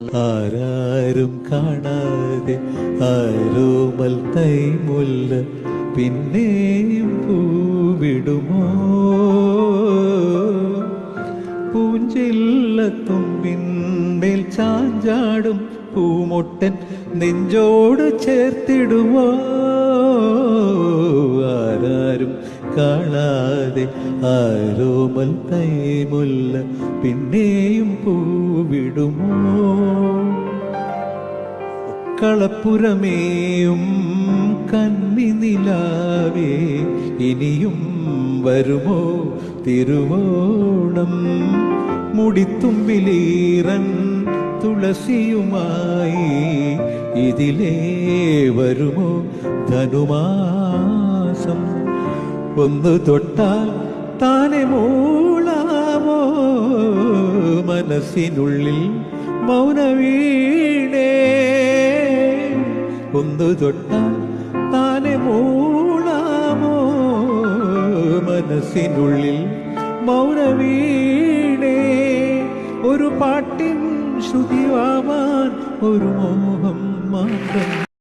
ആരാരും കാണാതെ ആരോമൽ തൈമുല്ല പിന്നെയും പൂവിടുമോ? പൂഞ്ചില്ല പൂഞ്ചില്ലത്തുമ്പിന്മേൽ ചാഞ്ചാടും പൂമൊട്ടൻ നെഞ്ചോട് ചേർത്തിടുമോ ആരാരും കാണാതെ ആരോമൽ തൈമുല്ല പിന്നെയും പൂവിടുമോ? കളപ്പുറമേയും കന്നിനിലാവേ ഇനിയും വരുമോ? തിരുവോണം മുടിത്തുമ്പിലീറൻ തുളസിയുമായി ഇതിലേ വരുമോ? ധനുമാസം ഒന്ന് തൊട്ടാൽ താനെ മൂളാമോ? മനസ്സിനുള്ളിൽ മൗനവീണേ. ഒന്ന് തൊട്ടാൽ താനെ മൂളാമോ? മനസ്സിനുള്ളിൽ മൗനവീണേ. ഒരു പാട്ടിൻ ശ്രുതിവാൻ ഒരു മോഹം മാത്രം